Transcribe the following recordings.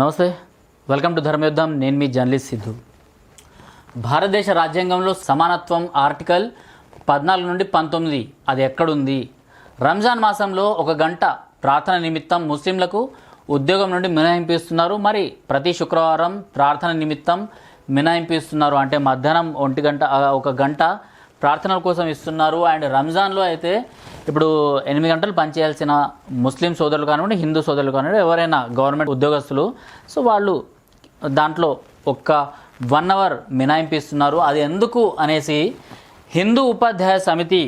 నమస్తే welcome to ధర్మయుద్ధం. నేను మీ journalist Siddhu. భారతదేశ రాజ్యాంగంలో సమానత్వం ఆర్టికల్ పద్నాలుగు నుండి పంతొమ్మిది అది ఎక్కడుంది? రంజాన్ మాసంలో ఒక గంట ప్రార్థన నిమిత్తం ముస్లింలకు ఉద్యోగం నుండి మినహాయింపు ఇస్తున్నారు మరి ప్రతి శుక్రవారం ప్రార్థన నిమిత్తం మినహాయింపు ఇస్తున్నారు అంటే మధ్యాహ్నం ఒంటి గంట ఒక గంట ప్రార్థనల కోసం ఇస్తున్నారు. అండ్ రంజాన్లో అయితే ఇప్పుడు ఎనిమిది గంటలు పనిచేయాల్సిన ముస్లిం సోదరులు కానివ్వండి హిందూ సోదరులు కానివ్వండి ఎవరైనా గవర్నమెంట్ ఉద్యోగస్తులు సో వాళ్ళు దాంట్లో ఒక్క వన్ అవర్ మినాయింపు ఇస్తున్నారు అది ఎందుకు అనేసి హిందూ ఉపాధ్యాయ సమితి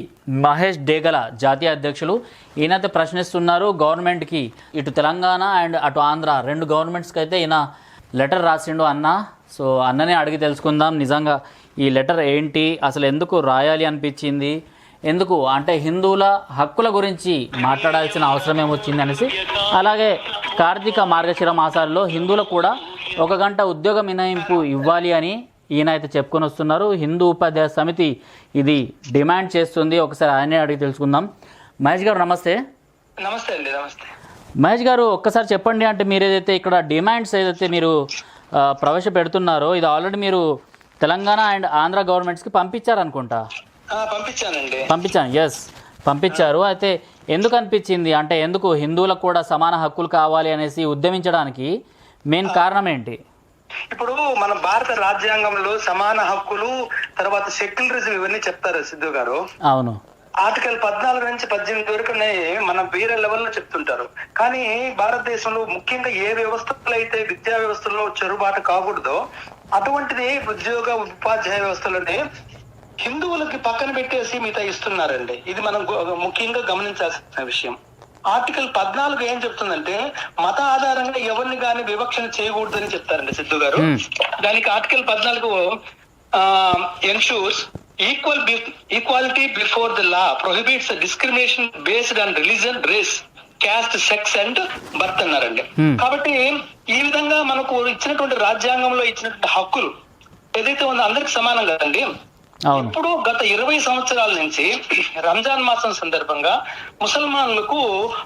మహేష్ డేగల జాతీయ అధ్యక్షులు ఈయనైతే ప్రశ్నిస్తున్నారు గవర్నమెంట్కి. ఇటు తెలంగాణ అండ్ అటు ఆంధ్ర రెండు గవర్నమెంట్స్కి అయితే ఈయన లెటర్ రాసిండు అన్న. సో అన్ననే అడిగి తెలుసుకుందాం. నిజంగా ఈ లెటర్ ఏంటి? అసలు ఎందుకు రాయాలి అనిపించింది? ఎందుకు? అంటే హిందువుల హక్కుల గురించి మాట్లాడాల్సిన అవసరం ఏమొచ్చింది అనేసి. అలాగే కార్తీక మార్గశిర మాసాల్లో హిందువులకు కూడా ఒక గంట ఉద్యోగ మినహాయింపు ఇవ్వాలి అని ఈయన అయితే చెప్పుకొని వస్తున్నారు. హిందూ ఉపాధ్యాయ సమితి ఇది డిమాండ్ చేస్తుంది. ఒకసారి ఆయనే అడిగి తెలుసుకుందాం. మహేష్ గారు నమస్తే. నమస్తే అండి నమస్తే. మహేష్ గారు ఒక్కసారి చెప్పండి అంటే మీరు ఏదైతే ఇక్కడ డిమాండ్స్ ఏదైతే మీరు ప్రవేశపెడుతున్నారో ఇది ఆల్రెడీ మీరు తెలంగాణ అండ్ ఆంధ్ర గవర్నమెంట్స్కి పంపించారనుకుంటా. పంపించానండి. పంపించాను ఎస్ పంపించారు. అయితే ఎందుకు అనిపించింది? అంటే ఎందుకు హిందువులకు కూడా సమాన హక్కులు కావాలి అనేసి ఉద్యమించడానికి మెయిన్ కారణం ఏంటి? ఇప్పుడు మన భారత రాజ్యాంగంలో సమాన హక్కులు తర్వాత సెక్యులరిజం ఇవన్నీ చెప్తారు సిద్ధు గారు. అవును. ఆర్టికల్ పద్నాలుగు నుంచి పద్దెనిమిది వరకు మన వేరే లెవెల్లో చెప్తుంటారు. కానీ భారతదేశంలో ముఖ్యంగా ఏ వ్యవస్థలో అయితే విద్యా వ్యవస్థలో చెరుబాటు కాకూడదో అటువంటిది ఉద్యోగ ఉపాధ్యాయ వ్యవస్థలోనే హిందువులకి పక్కన పెట్టేసి మిగతా ఇస్తున్నారండి. ఇది మనం ముఖ్యంగా గమనించాల్సిన విషయం. ఆర్టికల్ పద్నాలుగు ఏం చెప్తుందంటే మత ఆధారంగా ఎవరిని గాని వివక్షణ చేయకూడదని చెప్తారండి సిద్ధు గారు. దానికి ఆర్టికల్ పద్నాలుగు ensures equal equality before the law prohibits discrimination based on religion race caste sex and birth అన్నారండి. కాబట్టి ఈ విధంగా మనకు ఇచ్చినటువంటి రాజ్యాంగంలో ఇచ్చినటువంటి హక్కులు ఏదైతే ఉందో అందరికి సమానం కదండి? ఇప్పుడు గత ఇరవై సంవత్సరాల నుంచి రంజాన్ మాసం సందర్భంగా ముసల్మాన్లకు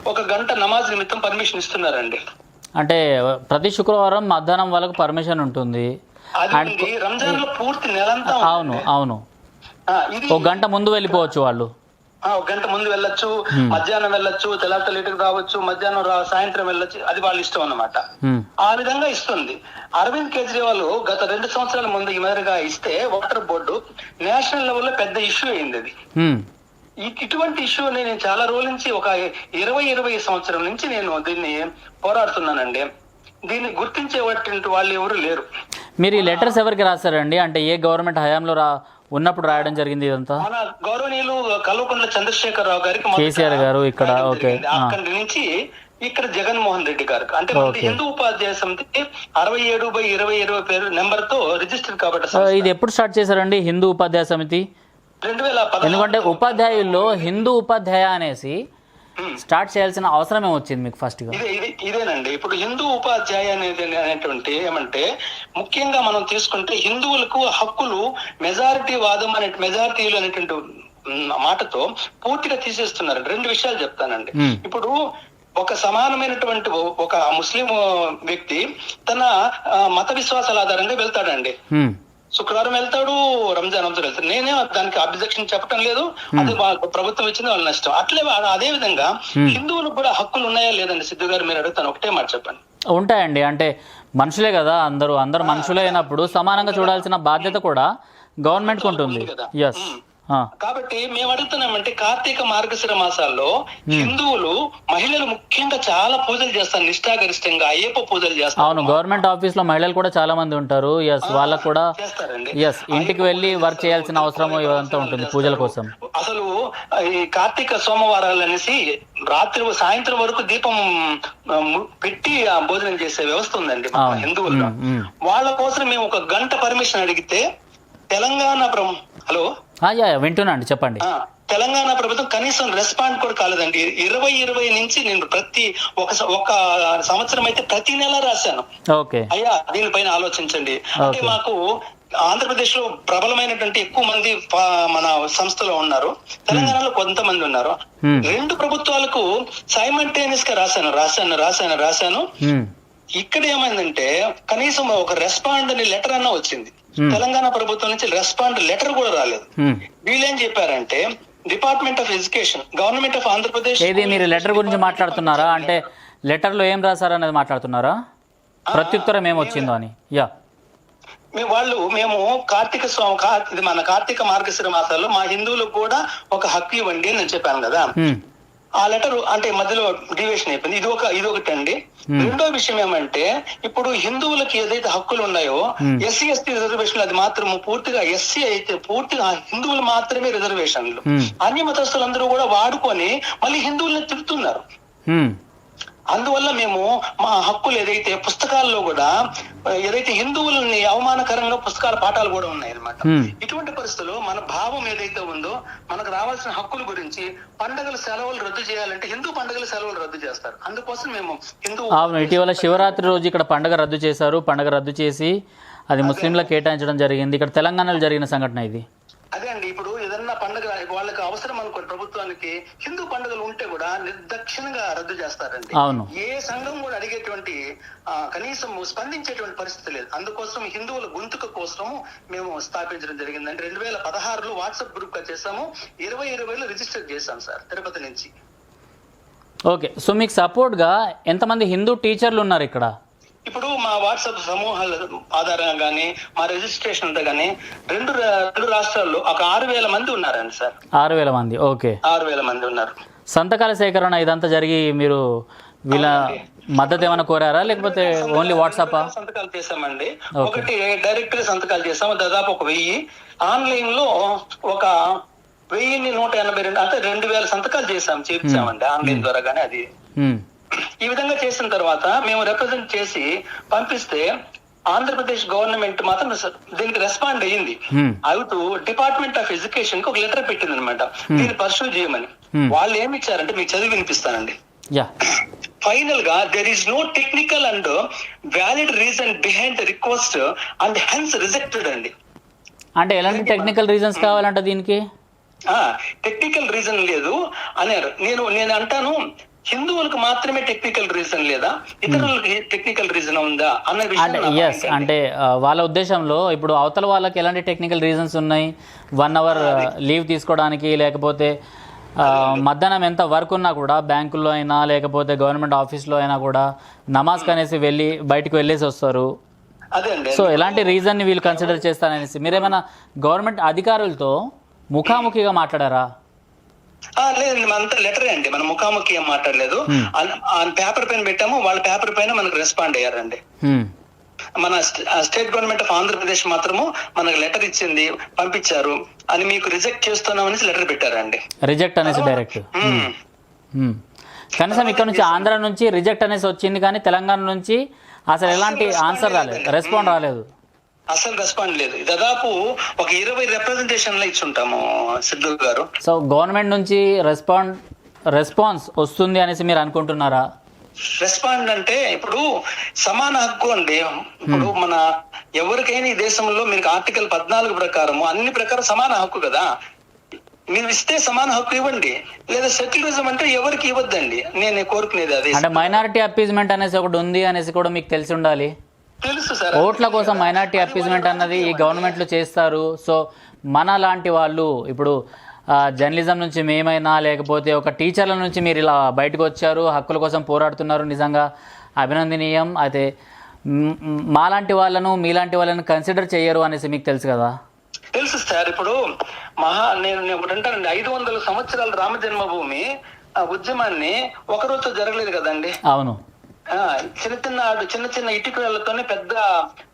ఒక గంట నమాజ్ నిమిత్తం పర్మిషన్ ఇస్తున్నారండి. అంటే ప్రతి శుక్రవారం మధ్యాహ్నం వాళ్ళకు పర్మిషన్ ఉంటుంది. రంజాన్లో పూర్తి నెలంతా. అవును అవును. ఒక గంట ముందు వెళ్ళిపోవచ్చు వాళ్ళు. ఒక గంట ముందు వెళ్ళొచ్చు మధ్యాహ్నం వెళ్ళొచ్చు తెల్లారి లేటుకు రావచ్చు మధ్యాహ్నం సాయంత్రం వెళ్ళొచ్చు అది వాళ్ళ ఇష్టం అన్నమాట. హ్మ్. ఆ విధంగా ఇస్తుంది. అరవింద్ కేజ్రీవాల్ గత రెండు సంవత్సరాల ముందు ఈ మాదిరిగా ఇస్తే వాటర్ బోర్డు నేషనల్ లెవెల్లో పెద్ద ఇష్యూ అయింది అది. ఇటువంటి ఇష్యూ నేను చాలా రోజుల నుంచి ఒక ఇరవై ఇరవై సంవత్సరం నుంచి నేను దీన్ని పోరాడుతున్నానండి. దీన్ని గుర్తించేటువంటి వాళ్ళు ఎవరు లేరు. మీరు ఈ లెటర్స్ ఎవరికి రాశారండి? అంటే ఏ గవర్నమెంట్ హయాంలో రా ఉన్నప్పుడు రాయడం జరిగింది ఇదంతా మన గౌరవనీయులు కల్వకుంట్ల చంద్రశేఖరరావు గారికి మొదట కేసీఆర్ గారు ఇక్కడ, రాయడం ఓకే. జరిగింది. అక్కడి నుంచి ఇక్కడ జగన్మోహన్ రెడ్డి గారికి అంటే మనకి హిందూ ఉపాధ్యాయ సమితి అరవై ఏడు బై ఇరవై ఇరవై పేరు నెంబర్తో రిజిస్టర్ కాబట్టి ఆ, ఇది ఎప్పుడు స్టార్ట్ చేశారండి హిందూ ఉపాధ్యాయ సమితి రెండు వేల పదహారు ఎందుకంటే ఉపాధ్యాయుల్లో హిందూ ఉపాధ్యాయ అనేసి. స్టార్ట్ చేయాల్సిన అవసరం ఏమొచ్చింది మీకు ఫస్ట్గా ఇదే ఇది ఇదేనండి. ఇప్పుడు హిందూ ఉపాధ్యాయ అనేది అనేటువంటి ఏమంటే ముఖ్యంగా మనం తీసుకుంటే హిందువులకు హక్కులు మెజారిటీ వాదం అనే మెజారిటీలు అనేటువంటి మాటతో పూర్తిగా తీసేస్తున్నారు రెండు విషయాలు చెప్తానండి. Hmm. ఇప్పుడు ఒక సమానమైనటువంటి ఒక ముస్లిం వ్యక్తి తన మత విశ్వాసాల ఆధారంగా వెళ్తాడండి. హ్మ్. శుక్రవారం వెళ్తాడు రంజాన్ రంజాన్ వెళ్తాడు. నేనే దానికి అబ్జెక్షన్ చెప్పడం లేదు. అది ప్రభుత్వం ఇచ్చింది వాళ్ళ నష్టం. అట్లే అదే విధంగా హిందువులకు కూడా హక్కులు ఉన్నాయా లేదండి? సిద్ధు గారు మీరు అడుగుతాను. ఒకటే మాట చెప్పండి. ఉంటాయండి. అంటే మనుషులే కదా అందరూ. అందరు మనుషులే అయినప్పుడు సమానంగా చూడాల్సిన బాధ్యత కూడా గవర్నమెంట్కి ఉంటుంది. కదా. ఎస్ కాబట్టి మేము అడుగుతున్నామంటే కార్తీక మార్గశిర మాసాల్లో హిందువులు మహిళలు ముఖ్యంగా చాలా పూజలు చేస్తారు నిష్ఠాగరిష్టంగా అయ్యప్ప పూజలు చేస్తారు. అవును గవర్నమెంట్ ఆఫీస్లో మహిళలు కూడా చాలా మంది ఉంటారు. ఎస్ వాళ్ళకు కూడా ఎస్ ఇంటికి వెళ్ళి వర్క్ చేయాల్సిన అవసరం ఇదంతా ఉంటుంది పూజల కోసం? అసలు ఈ కార్తీక సోమవారాలు అనేసి రాత్రి సాయంత్రం వరకు దీపం పెట్టి ఆ భోజనం చేసే వ్యవస్థ ఉందండి. హిందువుల్లో. వాళ్ళ కోసం మేము ఒక గంట పర్మిషన్ అడిగితే తెలంగాణ ప్రభు హలో? యా చెప్పండి. తెలంగాణ ప్రభుత్వం కనీసం రెస్పాండ్ కూడా కాలేదండి. ఇరవై ఇరవై నుంచి నేను ప్రతి ఒక ఒక సంవత్సరం అయితే ప్రతి నెల రాశాను. ఓకే. అయ్యా దీనిపైన ఆలోచించండి. అంటే. మాకు ఆంధ్రప్రదేశ్లో ప్రబలమైనటువంటి ఎక్కువ మంది మన సంస్థలో ఉన్నారు. తెలంగాణలో కొంతమంది ఉన్నారు. రెండు ప్రభుత్వాలకు సైమల్టేనియస్గా రాశాను రాశాను రాశాను రాశాను. ఇక్కడ ఏమైందంటే కనీసం ఒక రెస్పాండ్ అని లెటర్ అన్న వచ్చింది. తెలంగాణ ప్రభుత్వం నుంచి రెస్పాండ్ లెటర్ కూడా రాలేదు. వీళ్ళేం చెప్పారంటే department of education government of Andhra Pradesh ఏది మీరు లెటర్ గురించి మాట్లాడుతున్నారా? అంటే లెటర్లో ఏం రాశారు అనేది మాట్లాడుతున్నారా? ప్రత్యుత్తరం ఏమొచ్చిందో అని. యా. వాళ్ళు మేము కార్తీక స్వామి ఇది మన కార్తీక మార్గశిర మాసాల్లో మా హిందువులకు కూడా ఒక హక్కు ఇవ్వండి అని చెప్పాను కదా. ఆ లెటర్ అంటే మధ్యలో డివియేషన్ అయిపోయింది. ఇది ఒక ఇది ఒకటి అండి. రెండో విషయం ఏమంటే ఇప్పుడు హిందువులకి ఏదైతే హక్కులు ఉన్నాయో ఎస్సీ ఎస్టీ రిజర్వేషన్లు అది మాత్రం పూర్తిగా ఎస్సీ అయితే పూర్తిగా హిందువులు మాత్రమే రిజర్వేషన్లు. Hmm. అన్ని మతస్థులందరూ కూడా వాడుకొని మళ్ళీ హిందువుల్ని తిడుతున్నారు. అందువల్ల మేము మా హక్కులు ఏదైతే పుస్తకాల్లో కూడా ఏదైతే హిందువులని అవమానకరంగా పుస్తకాల పాఠాలు కూడా ఉన్నాయి అనమాట Hmm. ఇటువంటి పరిస్థితుల్లో మన భావం ఏదైతే ఉందో మనకు రావాల్సిన హక్కుల గురించి పండగల సెలవులు రద్దు చేయాలంటే హిందూ పండుగల సెలవులు రద్దు చేస్తారు. అందుకోసం మేము హిందూ అవును ఇటీవల శివరాత్రి రోజు ఇక్కడ పండగ రద్దు చేశారు. పండగ రద్దు చేసి అది. ముస్లింలకు కేటాయించడం జరిగింది. ఇక్కడ తెలంగాణలో జరిగిన సంఘటన ఇది. అదే అండి ఇప్పుడు ఏదన్నా పండుగ వాళ్ళకి అవసరం అనుకోండి ప్రభుత్వానికి హిందూ పండుగలు ఉంటే కూడా నిర్దక్షిణంగా రద్దు చేస్తారండి. ఏ సంఘం కూడా అడిగేటువంటి కనీసం స్పందించేటువంటి పరిస్థితి లేదు. అందుకోసం హిందువుల గొంతుక కోసం మేము స్థాపించడం జరిగిందండి. రెండు వేల పదహారులో వాట్సాప్ గ్రూప్గా చేసాము ఇరవై ఇరవైలో రిజిస్టర్ చేశాం సార్ తిరుపతి నుంచి. ఓకే. సో మీకు సపోర్ట్గా ఎంతమంది హిందూ టీచర్లు ఉన్నారు ఇక్కడ? ఇప్పుడు మా వాట్సాప్ సమూహాల ఆధారంగా గానీ మా రిజిస్ట్రేషన్ అంతా గానీ రెండు రెండు రాష్ట్రాల్లో ఒక ఆరు వేల మంది ఉన్నారండి సార్. ఆరు వేల మంది ఓకే. ఆరు వేల మంది ఉన్నారు. సంతకాల సేకరణ ఇదంతా జరిగి మీరు వీళ్ళ మద్దతు ఏమైనా కోరారా? లేకపోతే ఓన్లీ వాట్సాపా? సంతకాలు చేసామండి ఒకటి డైరెక్ట్గా సంతకాలు చేసాము దాదాపు ఒక వెయ్యి. ఆన్లైన్లో ఒక వెయ్యిన్ని నూట ఎనభై రెండు అంటే రెండు వేల సంతకాలు చేసాం చేపించామండి. ఆన్లైన్ ద్వారా గానీ అది. ఈ విధంగా చేసిన తర్వాత మేము రిప్రజెంట్ చేసి పంపిస్తే ఆంధ్రప్రదేశ్ గవర్నమెంట్ మాత్రం దీనికి రెస్పాండ్ అయ్యింది. అవుతూ డిపార్ట్మెంట్ ఆఫ్ ఎడ్యుకేషన్కి ఒక లెటర్ పెట్టింది అనమాట దీన్ని పర్సూ చేయమని. వాళ్ళు ఏమి ఇచ్చారంటే మీకు చదివి వినిపిస్తానండి. ఫైనల్గా there is no technical and valid reason behind the request and hence rejected అండి. అంటే ఎలాంటి టెక్నికల్ రీజన్స్ కావాలంట దీనికి? టెక్నికల్ రీజన్ లేదు అన్నారు. నేను నేను అంటాను హిందువులకు మాత్రమే టెక్నికల్ రీజన్ లేదా? ఇతరులకి టెక్నికల్ రీజన్ ఉందా? అన్న అంటే విషయం ఎస్ అంటే వాళ్ళ ఉద్దేశంలో ఇప్పుడు అవతల వాళ్ళకి ఎలాంటి టెక్నికల్ రీజన్స్ ఉన్నాయి? వన్ అవర్ లీవ్ తీసుకోవడానికి లేకపోతే మధ్యాహ్నం ఎంత వర్క్ ఉన్నా కూడా బ్యాంకుల్లో అయినా లేకపోతే గవర్నమెంట్ ఆఫీస్లో అయినా కూడా నమాజ్ కనేసి వెళ్ళి బయటకు వెళ్ళేసి వస్తారు. సో ఎలాంటి రీజన్ని వీళ్ళు కన్సిడర్ చేస్తారనేసి. మీరేమైనా గవర్నమెంట్ అధికారులతో ముఖాముఖిగా మాట్లాడారా? లేదండి మనంతా లెటరే అండి మన ముఖాముఖి ఏం మాట్లాడలేదు. పేపర్ పైన పెట్టాము వాళ్ళ పేపర్ పైన మనకు రెస్పాండ్ అయ్యారండి. మన స్టేట్ గవర్నమెంట్ ఆఫ్ ఆంధ్రప్రదేశ్ మాత్రము మనకు లెటర్ ఇచ్చింది పంపించారు అని మీకు రిజెక్ట్ చేస్తున్నామని లెటర్ పెట్టారండి. రిజెక్ట్ అనేసి డైరెక్ట్. కనీసం ఇక్కడ నుంచి ఆంధ్ర నుంచి రిజెక్ట్ అనేసి వచ్చింది కానీ తెలంగాణ నుంచి అసలు ఎలాంటి ఆన్సర్ రాలేదు. రెస్పాండ్ రాలేదు. అసలు రెస్పాండ్ లేదు. దాదాపు ఒక ఇరవై రిప్రజెంటేషన్లు ఇచ్చి ఉంటాము సిద్ధు గారు. సో గవర్నమెంట్ నుంచి రెస్పాండ్ రెస్పాన్స్ వస్తుంది అనేసి మీరు అనుకుంటున్నారా? రెస్పాండ్ అంటే ఇప్పుడు సమాన హక్కు అండి. ఇప్పుడు మన ఎవరికైనా ఈ దేశంలో మీకు ఆర్టికల్ పద్నాలుగు ప్రకారము అన్ని ప్రకారం సమాన హక్కు కదా. మీరు ఇస్తే సమాన హక్కు ఇవ్వండి. లేదా సెక్యులరిజం అంటే ఎవరికి ఇవ్వద్దండి. నేను కోరుకునేది అది. అంటే మైనారిటీ అప్పీజ్మెంట్ అనేసి ఒకటి ఉంది అనేసి కూడా మీకు తెలిసి ఉండాలి. తెలుసు సార్. ఓట్ల కోసం మైనారిటీ అప్పీజ్మెంట్ అన్నది ఈ గవర్నమెంట్లు చేస్తారు. సో మన లాంటి వాళ్ళు ఇప్పుడు జర్నలిజం నుంచి మేమైనా లేకపోతే ఒక టీచర్ల నుంచి మీరు ఇలా బయటకు వచ్చారు హక్కుల కోసం పోరాడుతున్నారు నిజంగా అభినందనీయం. అయితే మ్, మాలాంటి వాళ్ళను మీలాంటి వాళ్ళను కన్సిడర్ చేయరు అనేసి మీకు తెలుసు కదా? తెలుసు సార్. ఇప్పుడు మహా నేను ఒకటి అంటానండి. ఐదు వందల సంవత్సరాల రామ జన్మభూమి ఆ ఉద్యమాన్ని ఒక రోజుతో జరగలేదు కదండి? అవును. చిన్న చిన్న అడు చిన్న చిన్న ఇటుకలతోనే పెద్ద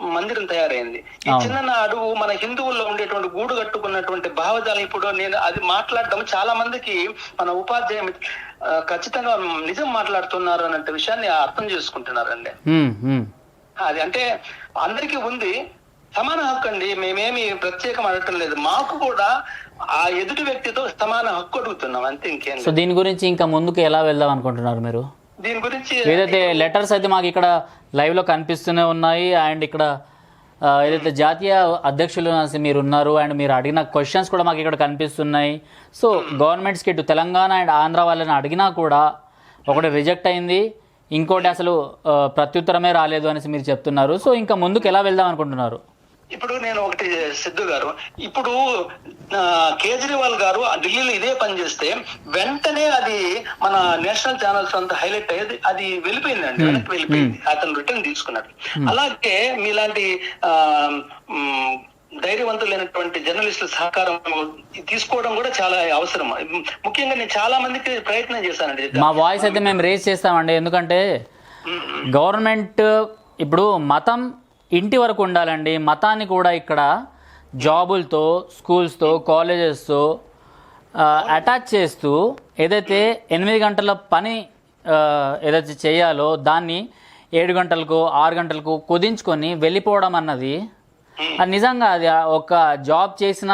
మందిరం తయారైంది. ఈ. చిన్న అడుగు మన హిందువుల్లో ఉండేటువంటి గూడు కట్టుకున్నటువంటి భావజాలం ఇప్పుడు నేను అది మాట్లాడడం చాలా మందికి మన ఉపాధ్యాయ ఖచ్చితంగా నిజం మాట్లాడుతున్నారు అన్నట్టు విషయాన్ని అర్థం చేసుకుంటున్నారండి. అది అంటే అందరికీ ఉంది. సమాన హక్కు అండి. మేమేమి ప్రత్యేకం అడగటం లేదు. మాకు కూడా ఆ ఎదుటి వ్యక్తితో సమాన హక్కు అడుగుతున్నాం. అంతే ఇంకేం సో దీని గురించి ఇంకా ముందుకు ఎలా వెళ్దాం అనుకుంటున్నారు మీరు? దీని గురించి ఏదైతే లెటర్స్ అయితే మాకు ఇక్కడ లైవ్లో కనిపిస్తూనే ఉన్నాయి అండ్ ఇక్కడ ఏదైతే జాతీయ అధ్యక్షులు మీరు ఉన్నారు అండ్ మీరు అడిగిన క్వశ్చన్స్ కూడా మాకు ఇక్కడ కనిపిస్తున్నాయి. సో గవర్నమెంట్స్కి ఇటు తెలంగాణ అండ్ ఆంధ్ర వాళ్ళని అడిగినా కూడా ఒకటి రిజెక్ట్ అయింది. ఇంకోటి అసలు ప్రత్యుత్తరమే రాలేదు అనేసి మీరు చెప్తున్నారు. సో ఇంకా ముందుకు ఎలా వెళ్దాం అనుకుంటున్నారు? ఇప్పుడు నేను ఒకటి సిద్ధు గారు ఇప్పుడు కేజ్రీవాల్ గారు ఆ ఢిల్లీలో ఇదే పని చేస్తే వెంటనే అది మన నేషనల్ ఛానల్స్ అంతా హైలైట్ అయ్యేది అది వెళ్ళిపోయిందండి వెనక్కి వెళ్ళిపోయింది. అతను రిటర్న్ తీసుకున్నాడు. అలాగే మీలాంటి ధైర్యవంతులైనటువంటి జర్నలిస్టుల సహకారం తీసుకోవడం కూడా చాలా అవసరం. ముఖ్యంగా నేను చాలా మందికి ప్రయత్నం చేశానండి. మా వాయిస్ అయితే మేము రేజ్ చేస్తామండి ఎందుకంటే గవర్నమెంట్ ఇప్పుడు మతం ఇంటి వరకు ఉండాలండి. మతాన్ని కూడా ఇక్కడ జాబులతో స్కూల్స్తో కాలేజెస్తో అటాచ్ చేస్తూ ఏదైతే ఎనిమిది గంటల పని ఏదైతే చేయాలో దాన్ని ఏడు గంటలకు ఆరు గంటలకు కుదించుకొని వెళ్ళిపోవడం అన్నది. అది నిజంగా అది ఒక జాబ్ చేసిన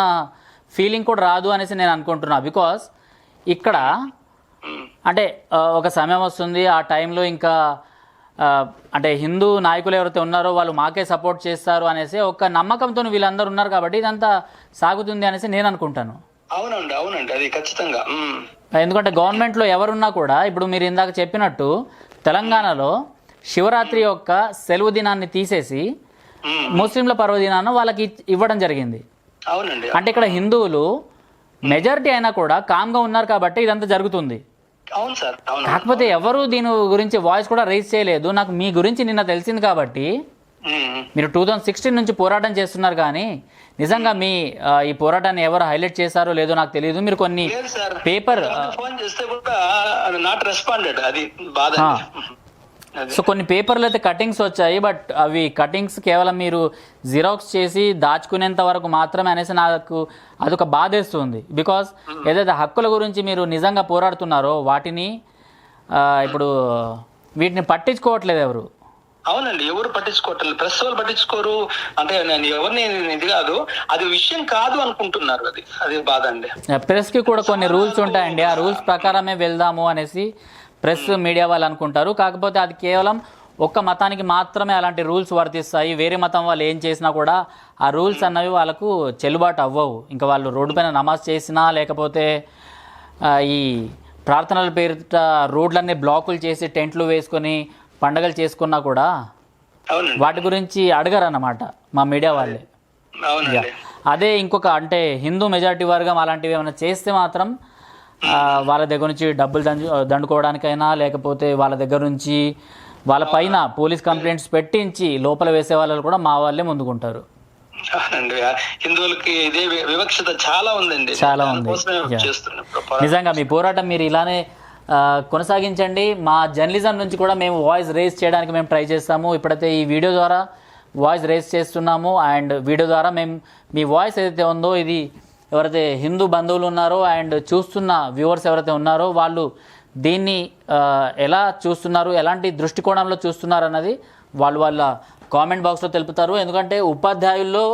ఫీలింగ్ కూడా రాదు అనేసి నేను అనుకుంటున్నా. బికాస్ ఇక్కడ అంటే ఒక సమయం వస్తుంది. ఆ టైంలో ఇంకా అంటే హిందూ నాయకులు ఎవరైతే ఉన్నారో వాళ్ళు మాకే సపోర్ట్ చేస్తారు అనేసి ఒక నమ్మకంతో వీళ్ళందరూ ఉన్నారు కాబట్టి ఇదంతా సాగుతుంది అనేసి నేను అనుకుంటాను. అవునండి అవునండి. అది ఖచ్చితంగా. ఎందుకంటే గవర్నమెంట్లో ఎవరున్నా కూడా ఇప్పుడు మీరు ఇందాక చెప్పినట్టు తెలంగాణలో శివరాత్రి యొక్క సెలవు దినాన్ని తీసేసి. ముస్లింల పర్వదినాన్ని వాళ్ళకి ఇవ్వడం జరిగింది. అవునండి. అంటే ఇక్కడ హిందువులు మెజారిటీ అయినా కూడా కామ్గా ఉన్నారు కాబట్టి ఇదంతా జరుగుతుంది. అవును సార్ అవును. కాకపోతే ఎవరు దీని గురించి వాయిస్ కూడా రైజ్ చేయలేదు. నాకు మీ గురించి నిన్న తెలిసింది కాబట్టి. మీరు టూ థౌజండ్ సిక్స్టీన్ నుంచి పోరాటం చేస్తున్నారు కానీ నిజంగా మీ ఈ పోరాటాన్ని ఎవరు హైలైట్ చేశారో లేదో నాకు తెలియదు. మీరు కొన్ని పేపర్ ఫోన్ చేస్తే కూడా నాట్ రెస్పాండెడ్ అది బాధ. సో కొన్ని పేపర్లు అయితే కటింగ్స్ వచ్చాయి బట్ అవి కటింగ్స్ కేవలం మీరు జిరాక్స్ చేసి దాచుకునేంత వరకు మాత్రమే అనేసి నాకు అదొక బాధేస్తుంది బికాస్ ఏదైతే హక్కుల గురించి మీరు నిజంగా పోరాడుతున్నారో వాటిని ఇప్పుడు వీటిని పట్టించుకోవట్లేదు ఎవరు. అవునండి ఎవరు పట్టించుకోవట్లేదు. ప్రెస్ వాళ్ళు పట్టించుకోరు అంటే నేను ఎవరిని ఇది కాదు అది విషయం కాదు అనుకుంటున్నారు అది. అది బాధ అండి. ప్రెస్కి కూడా కొన్ని రూల్స్ ఉంటాయండి. ఆ రూల్స్ ప్రకారమే వెళ్దాము అనేసి ప్రెస్ మీడియా వాళ్ళు అనుకుంటారు. కాకపోతే అది కేవలం ఒక్క మతానికి మాత్రమే అలాంటి రూల్స్ వర్తిస్తాయి. వేరే మతం వాళ్ళు ఏం చేసినా కూడా ఆ రూల్స్ అన్నవి వాళ్ళకు చెల్లుబాటు అవ్వవు. ఇంకా వాళ్ళు రోడ్డు పైన నమాజ్ చేసినా లేకపోతే ఈ ప్రార్థనల పేరిట రోడ్లన్నీ బ్లాకులు చేసి టెంట్లు వేసుకొని పండగలు చేసుకున్నా కూడా వాటి గురించి అడగరు అన్నమాట మా మీడియా వాళ్ళే. అదే ఇంకొక అంటే హిందూ మెజారిటీ వర్గం అలాంటివి ఏమైనా చేస్తే మాత్రం వాళ్ళ దగ్గర నుంచి డబ్బులు దండు దండుకోవడానికైనా లేకపోతే వాళ్ళ దగ్గర నుంచి వాళ్ళ పైన పోలీస్ కంప్లైంట్స్ పెట్టించి లోపల వేసే వాళ్ళు కూడా మా వాళ్ళే ముందుకుంటారు. హిందువులకి ఇదే వివక్షత చాలా ఉందండి. చాలా ఉంది. నిజంగా మీ పోరాటం మీరు ఇలానే కొనసాగించండి. మా జర్నలిజం నుంచి కూడా మేము వాయిస్ రేస్ చేయడానికి మేము ట్రై చేస్తాము. ఇప్పుడైతే ఈ వీడియో ద్వారా వాయిస్ రేస్ చేస్తున్నాము. అండ్ వీడియో ద్వారా మేము మీ వాయిస్ ఏదైతే ఉందో ఇది ఎవరైతే హిందూ బంధువులు ఉన్నారో అండ్ చూస్తున్న వ్యూవర్స్ ఎవరైతే ఉన్నారో వాళ్ళు దీన్ని ఎలా చూస్తున్నారు ఎలాంటి దృష్టికోణంలో చూస్తున్నారు అన్నది వాళ్ళు వాళ్ళ కామెంట్ బాక్స్లో తెలుపుతారు. ఎందుకంటే ఉపాధ్యాయుల్లో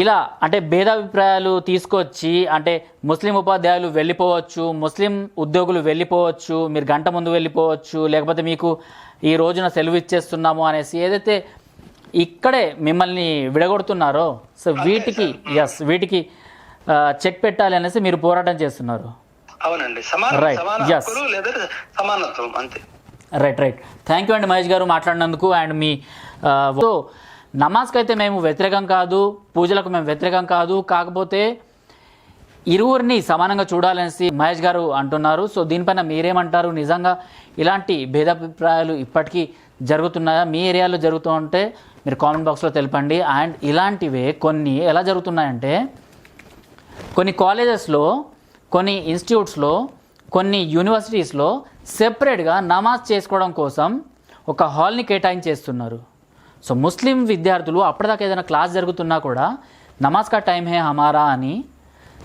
ఇలా అంటే భేదాభిప్రాయాలు తీసుకొచ్చి అంటే ముస్లిం ఉపాధ్యాయులు వెళ్ళిపోవచ్చు ముస్లిం ఉద్యోగులు వెళ్ళిపోవచ్చు మీరు గంట ముందు వెళ్ళిపోవచ్చు లేకపోతే మీకు ఈ రోజున సెలవు ఇచ్చేస్తున్నాము అనేసి ఏదైతే ఇక్కడే మిమ్మల్ని విడగొడుతున్నారో? సో వీటికి ఎస్ వీటికి చెక్ పెట్టాలి అనేసి మీరు పోరాటం చేస్తున్నారు. అవునండి. సమానత్వం అంతే. రైట్ రైట్ థ్యాంక్ యూ అండి మహేష్ గారు మాట్లాడినందుకు అండ్ మీ సో నమాజ్కి అయితే మేము వ్యతిరేకం కాదు పూజలకు మేము వ్యతిరేకం కాదు కాకపోతే ఇరువురిని సమానంగా చూడాలనేసి మహేష్ గారు అంటున్నారు. సో దీనిపైన మీరేమంటారు? నిజంగా ఇలాంటి భేదాభిప్రాయాలు ఇప్పటికీ జరుగుతున్నాయా? మీ ఏరియాలో జరుగుతూ ఉంటే మీరు కామెంట్ బాక్స్లో తెలపండి. అండ్ ఇలాంటివే కొన్ని ఎలా జరుగుతున్నాయంటే కొన్ని కాలేజెస్లో కొన్ని ఇన్స్టిట్యూట్స్లో కొన్ని యూనివర్సిటీస్లో సెపరేట్గా నమాజ్ చేసుకోవడం కోసం ఒక హాల్ని కేటాయించేస్తున్నారు. సో ముస్లిం విద్యార్థులు అప్పటిదాకా ఏదైనా క్లాస్ జరుగుతున్నా కూడా నమాజ్ కా టైం హే హమారా అని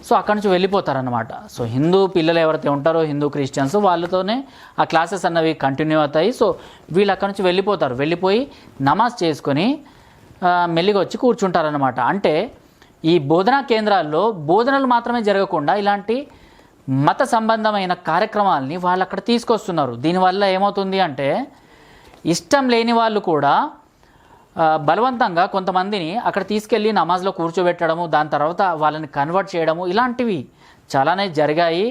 సో అక్కడి నుంచి వెళ్ళిపోతారనమాట సో హిందూ పిల్లలు ఎవరైతే ఉంటారో హిందూ క్రిస్టియన్స్ వాళ్ళతోనే ఆ క్లాసెస్ అన్నవి కంటిన్యూ అవుతాయి. సో వీళ్ళు అక్కడి నుంచి వెళ్ళిపోతారు. వెళ్ళిపోయి నమాజ్ చేసుకొని మెల్లిగా వచ్చి కూర్చుంటారనమాట అంటే ఈ బోధనా కేంద్రాల్లో బోధనలు మాత్రమే జరగకుండా ఇలాంటి మత సంబంధమైన కార్యక్రమాలని వాళ్ళు అక్కడ తీసుకొస్తున్నారు. దీనివల్ల ఏమవుతుంది అంటే ఇష్టం లేని వాళ్ళు కూడా బలవంతంగా కొంతమందిని అక్కడ తీసుకెళ్ళి నమాజ్లో కూర్చోబెట్టడము దాని తర్వాత వాళ్ళని కన్వర్ట్ చేయడము ఇలాంటివి చాలానే జరిగాయి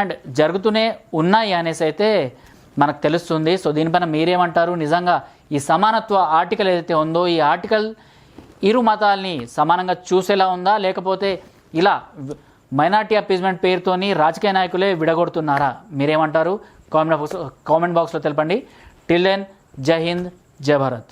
అండ్ జరుగుతూనే ఉన్నాయి అనేసి అయితే మనకు తెలుస్తుంది. సో దీనిపైన మీరేమంటారు? నిజంగా ఈ సమానత్వ ఆర్టికల్ ఏదైతే ఉందో ఈ ఆర్టికల్ ఇరు మతాల్ని సమానంగా చూసేలా ఉందా? లేకపోతే ఇలా మైనార్టీ అపీజ్మెంట్ పేరుతోని రాజకీయ నాయకులే విడగొడుతున్నారా? మీరేమంటారు? కామెంట్ బాక్స్ కామెంట్ బాక్స్లో తెలపండి. టిల్ దెన్ జై హింద్ జై భారత్.